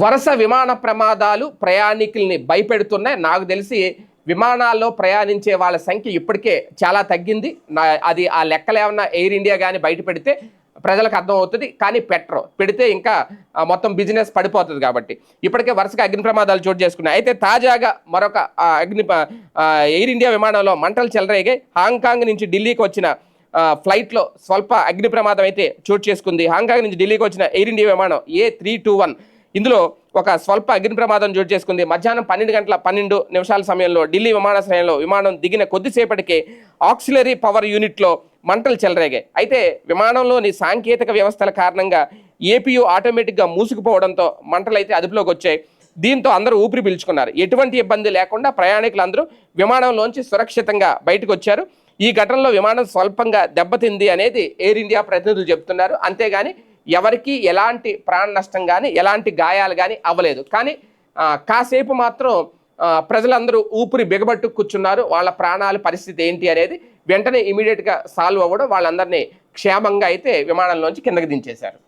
వరుస విమాన ప్రమాదాలు ప్రయాణికుల్ని భయపెడుతున్నాయి. నాకు తెలిసి విమానాల్లో ప్రయాణించే వాళ్ళ సంఖ్య ఇప్పటికే చాలా తగ్గింది. నా అది ఆ లెక్కలు ఏమన్నా ఎయిర్ ఇండియా కానీ బయట పెడితే ప్రజలకు అర్థం అవుతుంది కానీ పెట్టరు పెడితే ఇంకా మొత్తం బిజినెస్ పడిపోతుంది కాబట్టి. ఇప్పటికే వరుసగా అగ్ని ప్రమాదాలు చోటు చేసుకున్నాయి. అయితే తాజాగా మరొక అగ్ని ఎయిర్ ఇండియా విమానంలో మంటలు చెలరేగాయి హాంకాంగ్ నుంచి ఢిల్లీకి వచ్చిన ఫ్లైట్లో స్వల్ప అగ్ని ప్రమాదం అయితే చోటు చేసుకుంది. హాంకాంగ్ నుంచి ఢిల్లీకి వచ్చిన ఎయిర్ ఇండియా విమానం ఏ త్రీ టూ వన్ ఇందులో ఒక స్వల్ప అగ్ని ప్రమాదం చోటు చేసుకుంది. మధ్యాహ్నం పన్నెండు గంటల పన్నెండు నిమిషాల సమయంలో ఢిల్లీ విమానాశ్రయంలో విమానం దిగిన కొద్దిసేపటికే ఆక్సిలరీ పవర్ యూనిట్లో మంటలు చెలరేగాయి. అయితే విమానంలోని సాంకేతిక వ్యవస్థల కారణంగా ఏపీయూ ఆటోమేటిక్గా మూసుకుపోవడంతో మంటలు అయితే అదుపులోకి వచ్చాయి. దీంతో అందరూ ఊపిరి పీల్చుకున్నారు. ఎటువంటి ఇబ్బంది లేకుండా ప్రయాణికులందరూ విమానంలోంచి సురక్షితంగా బయటకు వచ్చారు. ఈ ఘటనలో విమానం స్వల్పంగా దెబ్బతింది అనేది ఎయిర్ ఇండియా ప్రతినిధులు చెబుతున్నారు. అంతేగాని ఎవరికి ఎలాంటి ప్రాణ నష్టం కానీ ఎలాంటి గాయాలు కానీ అవ్వలేదు. కానీ కాసేపు మాత్రం ప్రజలందరూ ఊపిరి బిగబట్టు కూర్చున్నారు. వాళ్ళ ప్రాణాల పరిస్థితి ఏంటి అనేది వెంటనే ఇమీడియట్గా సాల్వ్ అవ్వడం వాళ్ళందరినీ క్షేమంగా అయితే విమానంలోంచి కిందకి దించేశారు.